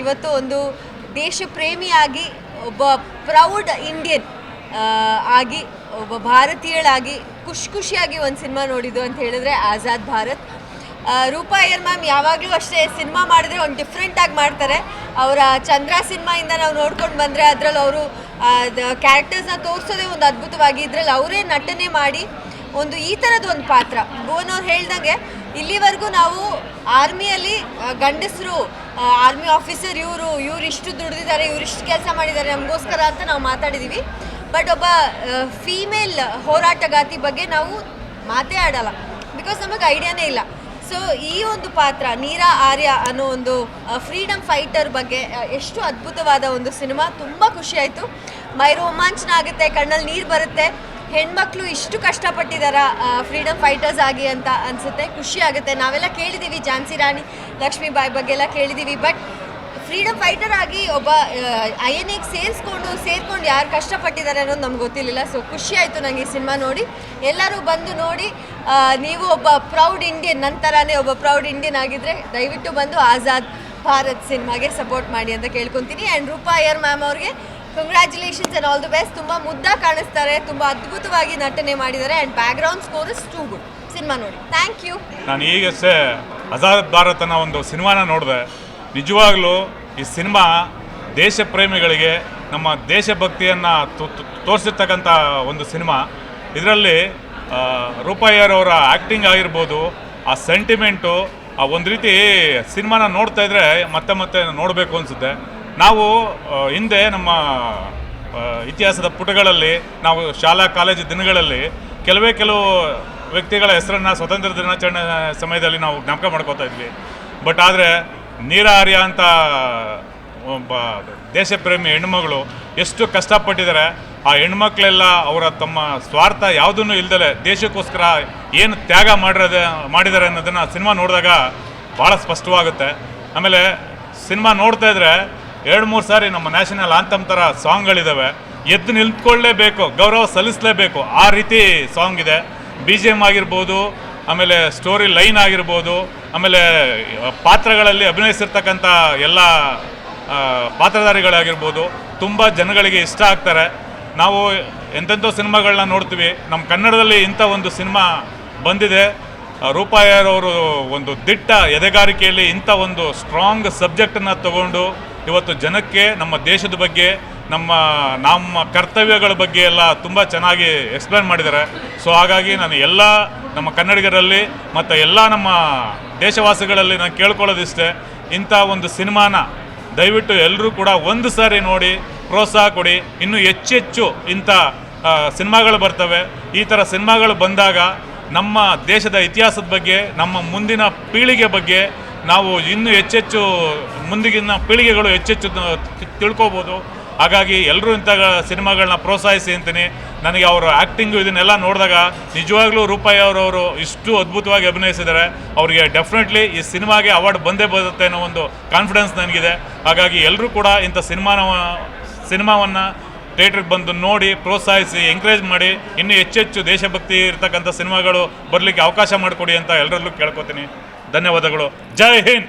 ಇವತ್ತು ಒಂದು ದೇಶ ಪ್ರೇಮಿಯಾಗಿ ಒಬ್ಬ ಪ್ರೌಡ್ ಇಂಡಿಯನ್ ಆಗಿ, ಒಬ್ಬ ಭಾರತೀಯಳಾಗಿ ಖುಷಿ ಖುಷಿಯಾಗಿ ಒಂದು ಸಿನಿಮಾ ನೋಡಿದ್ದು ಅಂತ ಹೇಳಿದ್ರೆ ಆಜಾದ್ ಭಾರತ್. ರೂಪಾ ಅಯ್ಯರ್ ಮ್ಯಾಮ್ ಯಾವಾಗಲೂ ಅಷ್ಟೇ ಸಿನಿಮಾ ಮಾಡಿದ್ರೆ ಒಂದು ಡಿಫ್ರೆಂಟಾಗಿ ಮಾಡ್ತಾರೆ. ಅವರ ಚಂದ್ರ ಸಿನಿಮಾಯಿಂದ ನಾವು ನೋಡ್ಕೊಂಡು ಬಂದರೆ ಅದರಲ್ಲಿ ಅವರು ಕ್ಯಾರೆಕ್ಟರ್ಸ್ನ ತೋರಿಸೋದೇ ಒಂದು ಅದ್ಭುತವಾಗಿ ಇದ್ರಲ್ಲಿ ಅವರೇ ನಟನೆ ಮಾಡಿ ಒಂದು ಈ ಥರದ ಒಂದು ಪಾತ್ರ. ಭುವನ್ ಅವ್ರು ಹೇಳ್ದಂಗೆ ಇಲ್ಲಿವರೆಗೂ ನಾವು ಆರ್ಮಿಯಲ್ಲಿ ಗಂಡಸರು ಆರ್ಮಿ ಆಫೀಸರ್ ಇವರು ಇವ್ರು ಇಷ್ಟು ದುಡಿದಿದ್ದಾರೆ ಇವ್ರು ಇಷ್ಟು ಕೆಲಸ ಮಾಡಿದ್ದಾರೆ ನಮಗೋಸ್ಕರ ಅಂತ ನಾವು ಮಾತಾಡಿದ್ದೀವಿ ಬಟ್ ಒಬ್ಬ ಫೀಮೇಲ್ ಹೋರಾಟಗಾತಿ ಬಗ್ಗೆ ನಾವು ಮಾತೇ ಆಡಲ್ಲ ಬಿಕಾಸ್ ನಮಗೆ ಐಡಿಯಾನೇ ಇಲ್ಲ. ಸೊ, ಈ ಒಂದು ಪಾತ್ರ, ನೀರಾ ಆರ್ಯ ಅನ್ನೋ ಒಂದು ಫ್ರೀಡಮ್ ಫೈಟರ್ ಬಗ್ಗೆ ಎಷ್ಟು ಅದ್ಭುತವಾದ ಒಂದು ಸಿನಿಮಾ, ತುಂಬ ಖುಷಿಯಾಯಿತು ಮೈ ರೋಮಾಂಚನ ಆಗುತ್ತೆ, ಕಣ್ಣಲ್ಲಿ ನೀರು ಬರುತ್ತೆ. ಹೆಣ್ಮಕ್ಳು ಇಷ್ಟು ಕಷ್ಟಪಟ್ಟಿದಾರ ಫ್ರೀಡಮ್ ಫೈಟರ್ಸ್ ಆಗಿ ಅಂತ ಅನಿಸುತ್ತೆ. ಖುಷಿ ಆಗುತ್ತೆ. ನಾವೆಲ್ಲ ಕೇಳಿದ್ದೀವಿ ಝಾನ್ಸಿ ರಾಣಿ ಲಕ್ಷ್ಮೀಬಾಯಿ ಬಗ್ಗೆ ಎಲ್ಲ ಕೇಳಿದ್ದೀವಿ ಬಟ್ ಫ್ರೀಡಮ್ ಫೈಟರ್ ಆಗಿ ಒಬ್ಬ ಐ ಎನ್ ಎಗೆ ಸೇರಿಸ್ಕೊಂಡು, ಸೇರ್ಕೊಂಡು ಯಾರು ಕಷ್ಟಪಟ್ಟಿದ್ದಾರೆ ಅನ್ನೋದು ನಮ್ಗೆ ಗೊತ್ತಿರಲಿಲ್ಲ. ಸೊ ಖುಷಿ ಆಯಿತು ನನಗೆ ಈ ಸಿನಿಮಾ ನೋಡಿ. ಎಲ್ಲರೂ ಬಂದು ನೋಡಿ ನೀವು ಒಬ್ಬ ಪ್ರೌಡ್ ಇಂಡಿಯನ್ ನನ್ನ ಥರನೇ ಒಬ್ಬ ಪ್ರೌಡ್ ಇಂಡಿಯನ್ ಆಗಿದ್ದರೆ ದಯವಿಟ್ಟು ಬಂದು ಆಜಾದ್ ಭಾರತ್ ಸಿನಿಮಾಗೆ ಸಪೋರ್ಟ್ ಮಾಡಿ ಅಂತ ಕೇಳ್ಕೊತೀನಿ. ಆ್ಯಂಡ್ ರೂಪಾ ಅಯ್ಯರ್ ಮ್ಯಾಮ್ ಅವ್ರಿಗೆ congratulations and all the best ತುಂಬ ಮುದ್ದಾಗಿ ಕಾಣಿಸ್ತಾರೆ, ತುಂಬ ಅದ್ಭುತವಾಗಿ ನಟನೆ ಮಾಡಿದ್ದಾರೆ and background score is too good cinema ನೋಡಿ. ಥ್ಯಾಂಕ್ ಯು ನಾನು ಈಗಷ್ಟೇ ಅಜಾದ್ ಭಾರತ್ ಅನ್ನೋ ಒಂದು ಸಿನಿಮಾನ ನೋಡಿದೆ. ನಿಜವಾಗ್ಲೂ ಈ ಸಿನಿಮಾ ದೇಶ ಪ್ರೇಮಿಗಳಿಗೆ, ನಮ್ಮ ದೇಶಭಕ್ತಿಯನ್ನು ತೋರಿಸಿರ್ತಕ್ಕಂಥ ಒಂದು ಸಿನಿಮಾ. ಇದರಲ್ಲಿ ರೂಪಾಯಿಯರವರ ಆ್ಯಕ್ಟಿಂಗ್ ಆಗಿರ್ಬೋದು, ಆ ಸೆಂಟಿಮೆಂಟು ಆ ಒಂದು ರೀತಿ ಸಿನಿಮಾನ ನೋಡ್ತಾ ಇದ್ರೆ ಮತ್ತೆ ಮತ್ತೆ ನೋಡಬೇಕು ಅನಿಸುತ್ತೆ. ನಾವು ಹಿಂದೆ ನಮ್ಮ ಇತಿಹಾಸದ ಪುಟಗಳಲ್ಲಿ, ನಾವು ಶಾಲಾ ಕಾಲೇಜು ದಿನಗಳಲ್ಲಿ ಕೆಲವೇ ಕೆಲವು ವ್ಯಕ್ತಿಗಳ ಹೆಸರನ್ನು ಸ್ವತಂತ್ರ ದಿನಾಚರಣೆ ಸಮಯದಲ್ಲಿ ನಾವು ಜ್ಞಾಪಕ ಮಾಡ್ಕೋತಾ ಇದ್ವಿ. ಬಟ್ ಆದರೆ ನೀರಾರ್ಯ ಅಂತ, ಒಬ್ಬ ದೇಶಪ್ರೇಮಿ ಹೆಣ್ಮಗಳು ಎಷ್ಟು ಕಷ್ಟಪಟ್ಟಿದ್ದಾರೆ, ಆ ಹೆಣ್ಮಕ್ಳೆಲ್ಲ ಅವರ ತಮ್ಮ ಸ್ವಾರ್ಥ ಯಾವುದನ್ನು ಇಲ್ದಲೆ ದೇಶಕ್ಕೋಸ್ಕರ ಏನು ತ್ಯಾಗ ಮಾಡಿರೋದೆ, ಮಾಡಿದ್ದಾರೆ ಅನ್ನೋದನ್ನು ಸಿನಿಮಾ ನೋಡಿದಾಗ ಭಾಳ ಸ್ಪಷ್ಟವಾಗುತ್ತೆ. ಆಮೇಲೆ ಸಿನಿಮಾ ನೋಡ್ತಾ ಇದ್ರೆ ಎರಡು ಮೂರು ಸಾರಿ ನಮ್ಮ ನ್ಯಾಷನಲ್ ಆಂಥಮ್ ಥರ ಸಾಂಗ್ಗಳಿದ್ದಾವೆ ಎದ್ದು ನಿಂತ್ಕೊಳ್ಳೇಬೇಕು, ಗೌರವ ಸಲ್ಲಿಸಲೇಬೇಕು. ಆ ರೀತಿ ಸಾಂಗ್ ಇದೆ. ಬಿ ಜಿ ಎಂ ಆಗಿರ್ಬೋದು, ಆಮೇಲೆ ಸ್ಟೋರಿ ಲೈನ್ ಆಗಿರ್ಬೋದು, ಆಮೇಲೆ ಪಾತ್ರಗಳಲ್ಲಿ ಅಭಿನಯಿಸಿರ್ತಕ್ಕಂಥ ಎಲ್ಲ ಪಾತ್ರಧಾರಿಗಳಾಗಿರ್ಬೋದು, ತುಂಬ ಜನಗಳಿಗೆ ಇಷ್ಟ ಆಗ್ತಾರೆ. ನಾವು ಎಂತೆಂಥ ಸಿನಿಮಾಗಳನ್ನ ನೋಡ್ತೀವಿ. ನಮ್ಮ ಕನ್ನಡದಲ್ಲಿ ಇಂಥ ಒಂದು ಸಿನಿಮಾ ಬಂದಿದೆ. ರೂಪಾಯರವರು ಒಂದು ದಿಟ್ಟ ಎದೆಗಾರಿಕೆಯಲ್ಲಿ ಇಂಥ ಒಂದು ಸ್ಟ್ರಾಂಗ್ ಸಬ್ಜೆಕ್ಟನ್ನು ತಗೊಂಡು ಇವತ್ತು ಜನಕ್ಕೆ ನಮ್ಮ ದೇಶದ ಬಗ್ಗೆ, ನಮ್ಮ ನಮ್ಮ ಕರ್ತವ್ಯಗಳ ಬಗ್ಗೆ ಎಲ್ಲ ತುಂಬ ಚೆನ್ನಾಗಿ ಎಕ್ಸ್ಪ್ಲೇನ್ ಮಾಡಿದ್ದಾರೆ. ಸೊ ಹಾಗಾಗಿ ನಾನು ಎಲ್ಲ ನಮ್ಮ ಕನ್ನಡಿಗರಲ್ಲಿ ಮತ್ತು ಎಲ್ಲ ನಮ್ಮ ದೇಶವಾಸಿಗಳಲ್ಲಿ ನಾನು ಕೇಳ್ಕೊಳ್ಳೋದಿಷ್ಟೇ, ಇಂಥ ಒಂದು ಸಿನಿಮಾನ ದಯವಿಟ್ಟು ಎಲ್ಲರೂ ಕೂಡ ಒಂದು ಸಾರಿ ನೋಡಿ, ಪ್ರೋತ್ಸಾಹ ಕೊಡಿ. ಇನ್ನೂ ಹೆಚ್ಚೆಚ್ಚು ಇಂಥ ಸಿನಿಮಾಗಳು ಬರ್ತವೆ. ಈ ಥರ ಸಿನಿಮಾಗಳು ಬಂದಾಗ ನಮ್ಮ ದೇಶದ ಇತಿಹಾಸದ ಬಗ್ಗೆ, ನಮ್ಮ ಮುಂದಿನ ಪೀಳಿಗೆ ಬಗ್ಗೆ ನಾವು ಇನ್ನೂ ಹೆಚ್ಚೆಚ್ಚು ಮುಂದಿಗಿನ ಪೀಳಿಗೆಗಳು ಹೆಚ್ಚೆಚ್ಚು ತಿಳ್ಕೋಬೋದು. ಹಾಗಾಗಿ ಎಲ್ಲರೂ ಇಂಥ ಸಿನಿಮಾಗಳನ್ನ ಪ್ರೋತ್ಸಾಹಿಸಿ ಅಂತೀನಿ. ನನಗೆ ಅವರ ಆ್ಯಕ್ಟಿಂಗು ಇದನ್ನೆಲ್ಲ ನೋಡಿದಾಗ ನಿಜವಾಗ್ಲೂ ರೂಪಾಯಿ ಅವರವರು ಇಷ್ಟು ಅದ್ಭುತವಾಗಿ ಅಭಿನಯಿಸಿದ್ದಾರೆ. ಅವರಿಗೆ ಡೆಫಿನೆಟ್ಲಿ ಈ ಸಿನಿಮಾಗೆ ಅವಾರ್ಡ್ ಬಂದೇ ಬರುತ್ತೆ ಅನ್ನೋ ಒಂದು ಕಾನ್ಫಿಡೆನ್ಸ್ ನನಗಿದೆ. ಹಾಗಾಗಿ ಎಲ್ಲರೂ ಕೂಡ ಇಂಥ ಸಿನಿಮಾನ, ಸಿನಿಮಾವನ್ನು ಥಿಯೇಟ್ರಿಗೆ ಬಂದು ನೋಡಿ ಪ್ರೋತ್ಸಾಹಿಸಿ, ಎಂಕರೇಜ್ ಮಾಡಿ, ಇನ್ನೂ ಹೆಚ್ಚೆಚ್ಚು ದೇಶಭಕ್ತಿ ಇರ್ತಕ್ಕಂಥ ಸಿನಿಮಾಗಳು ಬರಲಿಕ್ಕೆ ಅವಕಾಶ ಮಾಡಿಕೊಡಿ ಅಂತ ಎಲ್ಲರಲ್ಲೂ ಕೇಳ್ಕೊತೀನಿ. ಧನ್ಯವಾದಗಳು. ಜೈ ಹಿಂದ್.